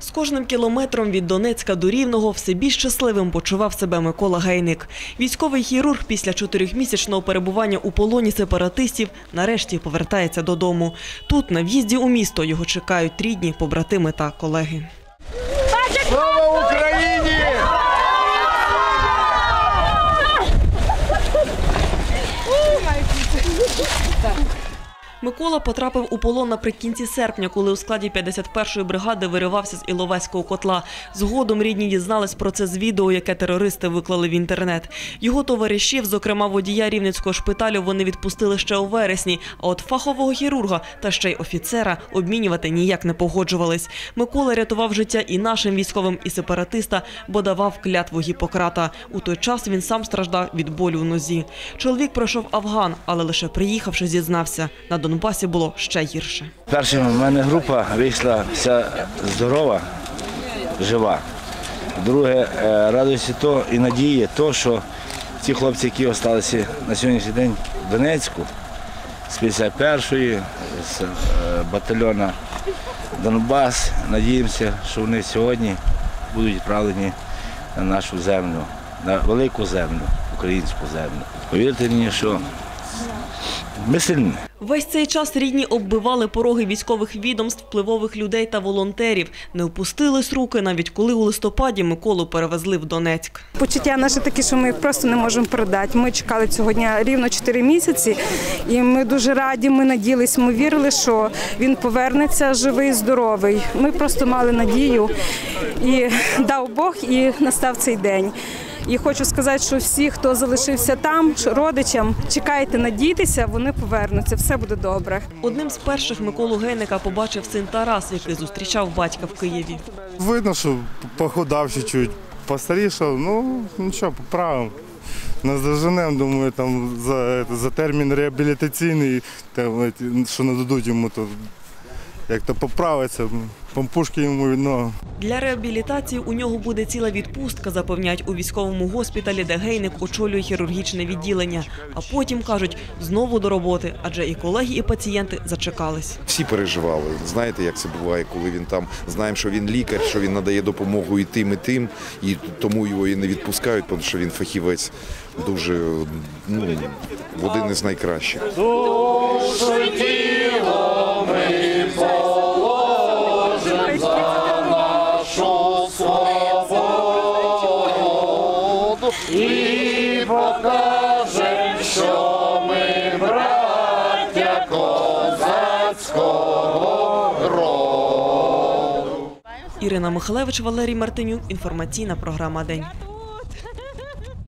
З кожним кілометром від Донецька до Рівного все більш щасливим почував себе Микола Гейник. Військовий хірург після чотирьохмісячного перебування у полоні сепаратистів нарешті повертається додому. Тут, на в'їзді у місто, його чекають рідні, побратими та колеги. Слава Україні! Микола потрапив у полон наприкінці серпня, коли у складі 51-ї бригади виривався з Іловайського котла. Згодом рідні дізнались про це з відео, яке терористи виклали в інтернет. Його товаришів, зокрема водія рівненського шпиталю, вони відпустили ще у вересні. А от фахового хірурга та ще й офіцера обмінювати ніяк не погоджувались. Микола рятував життя і нашим військовим, і сепаратиста, бо давав клятву Гіппократа. У той час він сам страждав від болю в нозі. Чоловік пройшов Афган, але лише приїхавши, зізнався. На Донбасі було ще гірше. Перша в мене група вийшла вся здорова, жива. Друге, е, радується то і надія, то, що ті хлопці, які залишилися на сьогоднішній день в Донецьку, з 51-ї, з е, батальйону Донбас, надіємося, що вони сьогодні будуть відправлені на нашу землю, на велику землю, українську землю. Повірте мені, що ми сильні. Весь цей час рідні оббивали пороги військових відомств, впливових людей та волонтерів. Не опустились руки, навіть коли у листопаді Миколу перевезли в Донецьк. Почуття наше такі, що ми їх просто не можемо передати. Ми чекали цього дня рівно 4 місяці, і ми дуже раді. Ми надіялись, ми вірили, що він повернеться живий, здоровий. Ми просто мали надію і дав Бог, і настав цей день. І хочу сказати, що всі, хто залишився там, родичам, чекайте, надійтеся, вони повернуться. Все буде добре. Одним з перших Миколу Гейника побачив син Тарас, який зустрічав батька в Києві. Видно, що похудав чуть-чуть, постарішав, ну нічого, поправимо. Нас доженемо, думаю, там за, за термін реабілітаційний, там, що нададуть йому, то як то поправиться, помпушки йому від. Для реабілітації у нього буде ціла відпустка, запевняють у військовому госпіталі, де Гейник очолює хірургічне відділення. А потім кажуть знову до роботи, адже і колеги, і пацієнти зачекались. Всі переживали. Знаєте, як це буває, коли він там знаємо, що він лікар, що він надає допомогу і тим, і тим, і тому його і не відпускають, тому що він фахівець дуже ну, один із найкращих. Ірина Михалевич, Валерій Мартинюк. Інформаційна програма День.